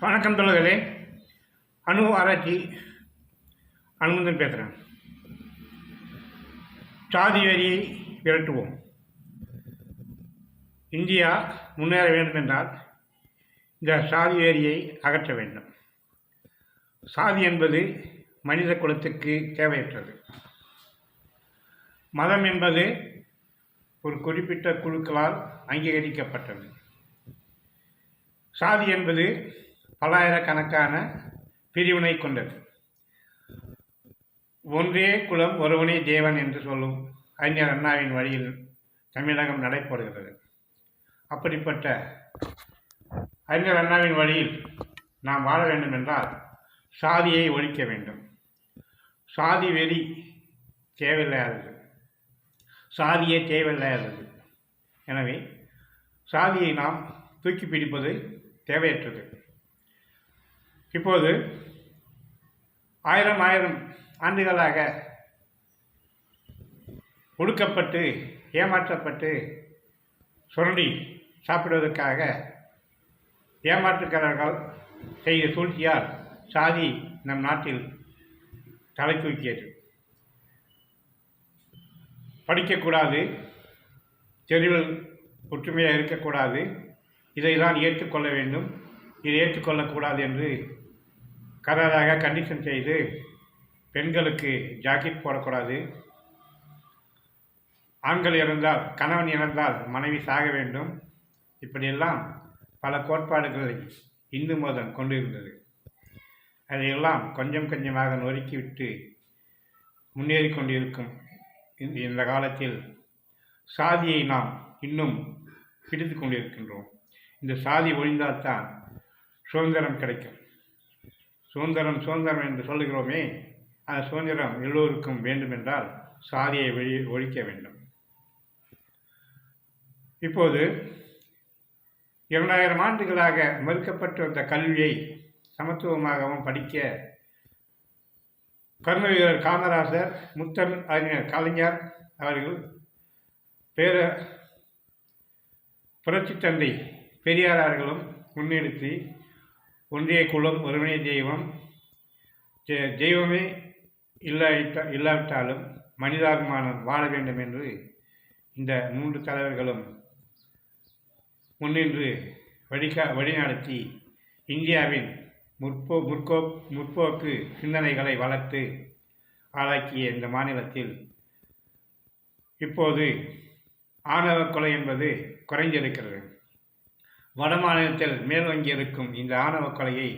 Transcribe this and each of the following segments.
வணக்கம் தோழர்களே. அணு ஆராய்ச்சி அனுமந்தன் பேசுகிறேன் சாதி வரியை விரட்டுவோம். இந்தியா முன்னேற வேண்டும் என்றால் இந்த சாதி வரியை அகற்ற வேண்டும். சாதி என்பது மனித குலத்துக்கு தேவையற்றது. மதம் என்பது ஒரு குறிப்பிட்ட குழுக்களால் அங்கீகரிக்கப்பட்டது. சாதி என்பது பல்லாயிரக்கணக்கான பிரிவினை கொண்டது. ஒன்றே குலம் ஒருவனே தேவன் என்று சொல்லும் அறிஞர் அண்ணாவின் வழியில் தமிழகம் நடைபெறுகிறது. அப்படிப்பட்ட அறிஞர் அண்ணாவின் வழியில் நாம் வாழ வேண்டும் என்றால் சாதியை ஒழிக்க வேண்டும். சாதி வெறி தேவையில்லாதது. சாதியே தேவையில்லாதது. எனவே சாதியை நாம் தூக்கி பிடிப்பது தேவையற்றது. இப்போது ஆயிரம் ஆயிரம் ஆண்டுகளாக ஒடுக்கப்பட்டு ஏமாற்றப்பட்டு சுரண்டி சாப்பிடுவதற்காக ஏமாற்றுக்காரர்கள் செய்த சூழ்ச்சியால் சாதி நம் நாட்டில் தலை தூக்கியது. படிக்கக்கூடாது தெருவில் ஒற்றுமையாக இருக்கக்கூடாது. இதை தான் ஏற்றுக்கொள்ள வேண்டும். இதை ஏற்றுக்கொள்ளக்கூடாது என்று கராராக கண்டிஷன் செய்து பெண்களுக்கு ஜாக்கெட் போடக்கூடாது. ஆண்கள் இறந்தால் கணவன் இறந்தால் மனைவி சாக வேண்டும். இப்படியெல்லாம் பல கோட்பாடுகளை இந்து மதம் கொண்டிருந்தது. அதையெல்லாம் கொஞ்சம் கொஞ்சமாக நொறுக்கிவிட்டு முன்னேறி கொண்டிருக்கும் இந்த காலத்தில் சாதியை நாம் இன்னும் பிடித்து கொண்டிருக்கின்றோம். இந்த சாதி ஒழிந்தால்தான் சுதந்திரம் கிடைக்கும். சுதந்திரம் சுதந்திரம் என்று சொல்லுகிறோமே அந்த சுதந்திரம் எல்லோருக்கும் வேண்டுமென்றால் சாதியை வெளி ஒழிக்க வேண்டும். இப்போது இரண்டாயிரம் ஆண்டுகளாக மறுக்கப்பட்டு வந்த கல்வியை சமத்துவமாகவும் படிக்க கர்ம வீரர் காமராசர் முத்தன் அறிஞர் கலைஞர் அவர்கள் பேர புரட்சி தந்தை பெரியாரார்களும் முன்னெடுத்து ஒன்றிய குலம் ஒருவனே தெய்வம். தெ- தெய்வமே இல்லாவிட்ட இல்லாவிட்டாலும் மனிதாபிமானம் வாழ வேண்டும் என்று இந்த மூன்று தலைவர்களும் முன்னின்று வழிகா வழிநடத்தி இந்தியாவின் முற்போ முற்போ முற்போக்கு சிந்தனைகளை வளர்த்து ஆளாக்கிய இந்த மாநிலத்தில் இப்போது ஆணவ கொலை என்பது குறைந்திருக்கிறது. வட மாநிலத்தில் இருக்கும் இந்த ஆணவ கொலையை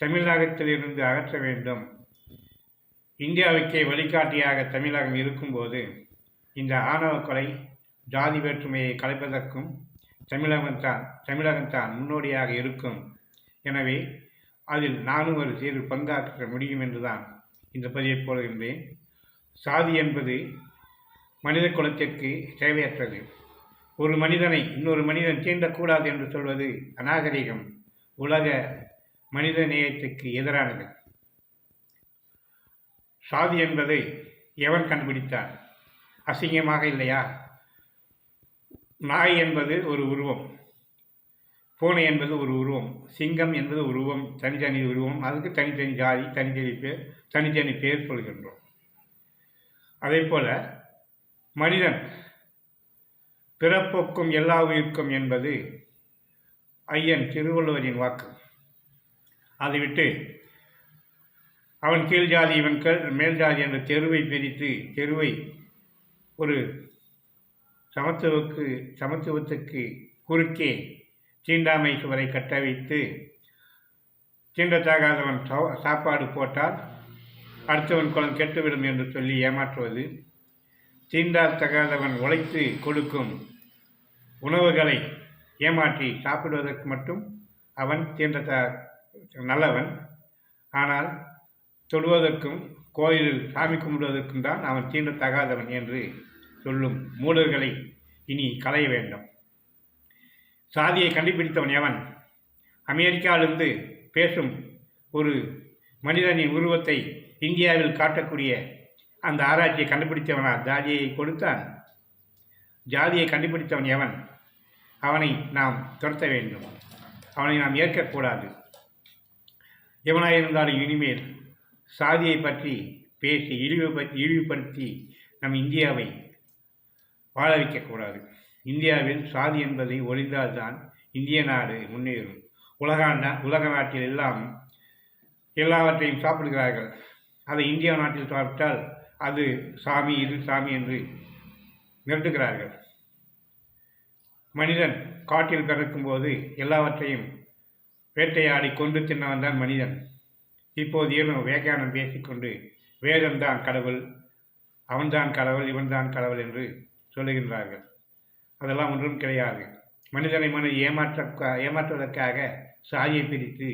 தமிழகத்திலிருந்து அகற்ற வேண்டும். இந்தியாவுக்கே வழிகாட்டியாக தமிழகம் இருக்கும்போது இந்த ஆணவ கொலை ஜாதி வேற்றுமையை கலைப்பதற்கும் தமிழகம்தான் தமிழகம்தான் முன்னோடியாக இருக்கும். எனவே அதில் நானும் ஒரு சிறு பங்காற்ற முடியும் என்றுதான் இந்த பதிவை போடுகின்றேன். சாதி என்பது மனித குலத்திற்கு தேவையற்றது. ஒரு மனிதனை இன்னொரு மனிதன் தீண்டக்கூடாது என்று சொல்வது அநாகரிகம். உலக மனித நேயத்துக்கு எதிரானது. சாதி என்பதை எவன் கண்டுபிடித்தார் அசிங்கமாக இல்லையா? நாய் என்பது ஒரு உருவம். பூனை என்பது ஒரு உருவம். சிங்கம் என்பது உருவம். தனித்தனி உருவம். அதுக்கு தனித்தனி ஜாதி தனித்தனி பேர் தனித்தனி பேர் சொல்கின்றோம். அதே போல மனிதன் பிறப்போக்கும் எல்லா உயிர்க்கும் என்பது ஐயன் திருவள்ளுவரின் வாக்கு. அதை விட்டு அவன் கீழ் ஜாதி இவன் மேல் ஜாதி என்ற தெருவை பிரித்து தெருவை ஒரு சமத்துவக்கு சமத்துவத்துக்கு குறுக்கே தீண்டாமை சுவரை கட்ட வைத்து தீண்டத்தாகாதவன் சா- சாப்பாடு போட்டால் அடுத்தவன் குளம் கெட்டுவிடும் என்று சொல்லி ஏமாற்றுவது தீண்டாத்தகாதவன் உழைத்து கொடுக்கும் உணவுகளை ஏமாற்றி சாப்பிடுவதற்கு மட்டும் அவன் தீண்டத்த நல்லவன். ஆனால் தொடுவதற்கும் கோயிலில் சாமி கும்பிடுவதற்கும் தான் அவன் தீண்டத்தகாதவன் என்று சொல்லும் மூடர்களை இனி களைய வேண்டும். சாதியை கண்டுபிடித்தவன் எவன்? அமெரிக்காவிலிருந்து பேசும் ஒரு மனிதனின் உருவத்தை இந்தியாவில் காட்டக்கூடிய அந்த ஆராய்ச்சியை கண்டுபிடித்தவனா ஜாதியை கொடுத்தான். ஜாதியை கண்டுபிடித்தவன் எவன்? அவனை நாம் துரத்த வேண்டும். அவனை நாம் ஏற்கக்கூடாது. எவனாயிருந்தாலும் இனிமேல் சாதியை பற்றி பேசி இழிவு இழிவுபடுத்தி நம் இந்தியாவை வாழ வைக்கக்கூடாது. இந்தியாவில் சாதி என்பதை ஒழிந்தால்தான் இந்திய நாடு முன்னேறும். உலக உலக நாட்டில் எல்லாம் எல்லாவற்றையும் சாப்பிடுகிறார்கள். அதை இந்தியா நாட்டில் சாப்பிட்டால் அது சாமி இது சாமி என்று மிரட்டுகிறார்கள் மனிதன் காட்டில் பிறக்கும்போது எல்லாவற்றையும் வேட்டையாடி கொண்டு தின்னவன் தான் மனிதன். இப்போது ஏனோ வேகானம் பேசிக்கொண்டு வேதம்தான் கடவுள் அவன்தான் கடவுள் இவன்தான் கடவுள் என்று சொல்லுகின்றார்கள். அதெல்லாம் ஒன்றும் கிடையாது. மனிதனை மனித ஏமாற்ற ஏமாற்றுவதற்காக சாதியை பிரித்து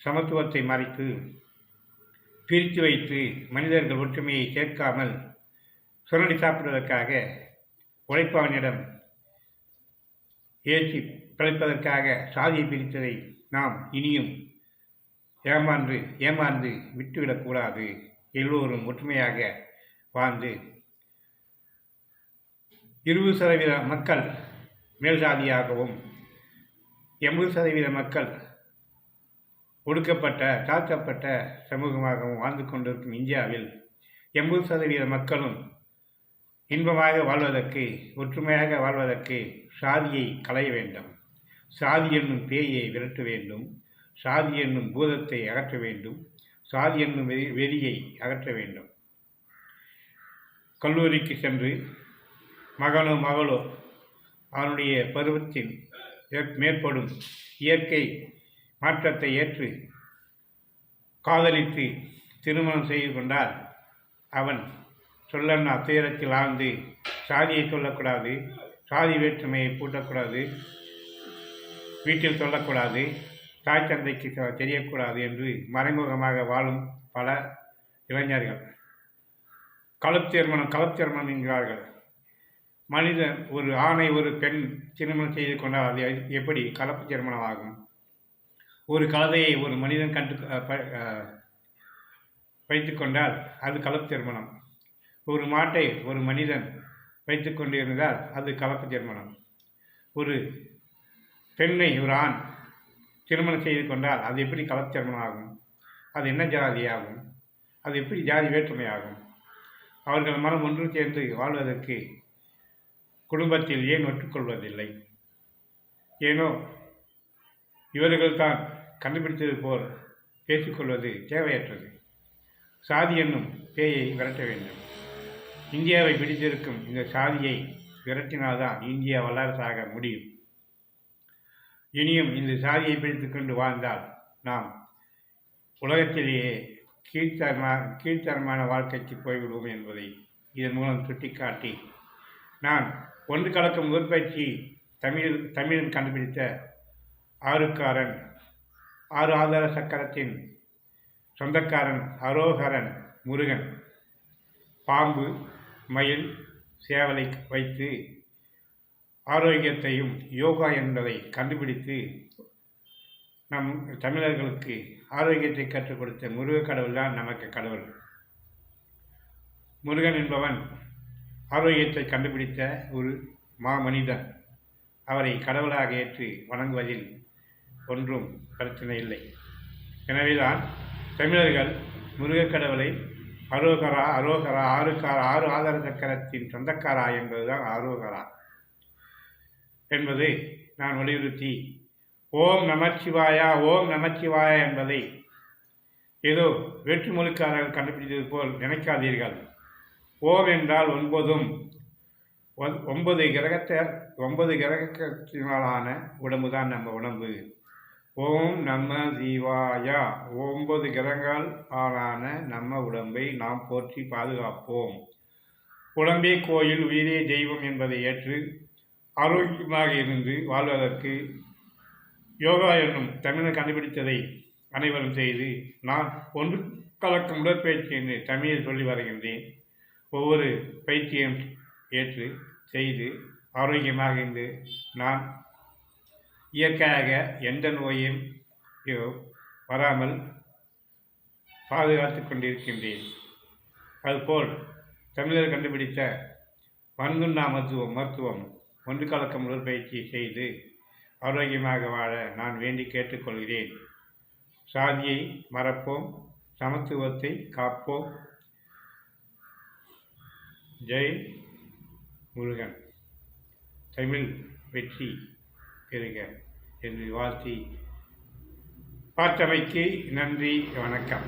சமத்துவத்தை மறைத்து பிரித்து வைத்து மனிதர்கள் ஒற்றுமையை சேர்க்காமல் சுரண்டி சாப்பிடுவதற்காக உழைப்பவனிடம் ஏற்றி பிழைப்பதற்காக சாதியை பிரித்ததை நாம் இனியும் ஏமாந்து ஏமாந்து விட்டுவிடக்கூடாது. எல்லோரும் ஒற்றுமையாக வாழ்ந்து இருபது சதவீத மக்கள் மேல்சாதியாகவும் எண்பது சதவீத மக்கள் ஒடுக்கப்பட்ட தாக்கப்பட்ட சமூகமாகவும் வாழ்ந்து கொண்டிருக்கும் இந்தியாவில் எண்பது சதவீத மக்களும் இன்பமாக வாழ்வதற்கு ஒற்றுமையாக வாழ்வதற்கு சாதியை களைய வேண்டும். சாதி என்னும் பேயை விரட்ட வேண்டும். சாதி என்னும் பூதத்தை அகற்ற வேண்டும். சாதி என்னும் வெறி வெறியை அகற்ற வேண்டும். கல்லூரிக்கு சென்று மகனோ மகளோ அவனுடைய பருவத்தின் மேற்படும் இயற்கை மாற்றத்தை ஏற்று காதலித்து திருமணம் செய்து கொண்டால் அவன் சொல்லன்னா துயரத்தில் ஆழ்ந்து சாதியை சொல்லக்கூடாது. சாதி வேற்றுமையை பூட்டக்கூடாது. வீட்டில் சொல்லக்கூடாது. தாய் தந்தைக்கு தெரியக்கூடாது என்று மறைமுகமாக வாழும் பல இளைஞர்கள். களத்திருமணம் களத்திருமணம் என்கிறார்கள். மனிதன் ஒரு ஆணை ஒரு பெண் திருமணம் செய்து கொண்டால் அது எப்படி? கலப்பு திருமணம் ஆகும் ஒரு கலதையை ஒரு மனிதன் கண்டு வைத்து ப- கொண்டால் அது கலப்பு திருமணம் ஒரு மாட்டை ஒரு மனிதன் வைத்து கொண்டிருந்தால் அது கலப்பு திருமணம் ஒரு பெண்ணை ஒரு ஆண் திருமணம் செய்து கொண்டால் அது எப்படி கலப்பு திருமணம் ஆகும் அது என்ன ஜாதி ஆகும் அது எப்படி ஜாதி வேற்றுமை ஆகும் அவர்கள் மனம் ஒன்று சேர்ந்து வாழ்வதற்கு குடும்பத்தில் ஏன் ஒற்றுக்கொள்வதில்லை? ஏனோ இவர்கள்தான் கண்டுபிடித்தது போல் பேசிக்கொள்வது தேவையற்றது. சாதி என்னும் பேயை விரட்ட வேண்டும். இந்தியாவை பிடித்திருக்கும் இந்த சாதியை விரட்டினால்தான் இந்தியா வல்லரசாக முடியும். இனியும் இந்த சாதியை பிடித்துக்கொண்டு வாழ்ந்தால் நாம் உலகத்திலேயே கீழ்த்தரமா கீழ்த்தரமான வாழ்க்கைக்கு போய்விடுவோம் என்பதை இதன் மூலம் சுட்டிக்காட்டி நான் ஒன்று கலக்கும் உற்பத்தி தமிழ் தமிழன் கண்டுபிடித்த ஆறுக்காரன் ஆறு ஆதார சக்கரத்தின் சொந்தக்காரன் அரோகரன் முருகன். பாம்பு மயில் சேவலை வைத்து ஆரோக்கியத்தையும் யோகா என்பதை கண்டுபிடித்து நம் தமிழர்களுக்கு ஆரோக்கியத்தை கற்றுக் கொடுத்த முருக கடவுள் தான் நமக்கு கடவுள். முருகன் என்பவன் ஆரோக்கியத்தை கண்டுபிடித்த ஒரு மாமனிதன். அவரை கடவுளாக ஏற்று வணங்குவதில் ஒன்றும் பிரச்சனை இல்லை. எனவேதான் தமிழர்கள் முருகக் கடவுளை அரோகரா அரோகரா ஆறுக்காரா ஆறு ஆதார சக்கரத்தின் சொந்தக்காரா என்பதுதான் அரோகரா என்பதை நான் வலியுறுத்தி ஓம் நமச்சிவாயா ஓம் நமச்சிவாயா என்பதை ஏதோ வேற்றுமொழிக்காரர்கள் கண்டுபிடித்தது போல் நினைக்காதீர்கள். ஓம் என்றால் ஒன்பதும் ஒன்- ஒன்பது கிரகத்தை ஒன்பது கிரகத்தினாலான உடம்பு தான் நம்ம உடம்பு. ஓம் நம்ம சிவாயா ஒன்பது கிரகங்கள் ஆளான நம்ம உடம்பை நாம் போற்றி பாதுகாப்போம். உடம்பே கோயில் உயிரே தெய்வம் என்பதை ஏற்று ஆரோக்கியமாக இருந்து வாழ்வதற்கு யோகா என்னும் தமிழர் கண்டுபிடித்ததை அனைவரும் செய்து நான் ஒன்று கலக்கும் உடற்பயிற்சி என்று தமிழில் சொல்லி வருகின்றேன். ஒவ்வொரு பயிற்சியும் ஏற்று செய்து ஆரோக்கியமாக இருந்து நான் இயற்கையாக எந்த நோயும் யோ வராமல் பாதுகாத்து கொண்டிருக்கின்றேன். அதுபோல் தமிழர் கண்டுபிடித்த மருந்துண்ணா மருத்துவம் மருத்துவம் ஒன்று கலக்கம் உடற்பயிற்சி செய்து ஆரோக்கியமாக வாழ நான் வேண்டி கேட்டுக்கொள்கிறேன் சாதியை மறப்போம் சமத்துவத்தை காப்போம். ஜெய் முருகன். தமிழ் வெற்றி. பெறுக என்று வாழ்த்தி பார்த்தமைக்கு நன்றி வணக்கம்.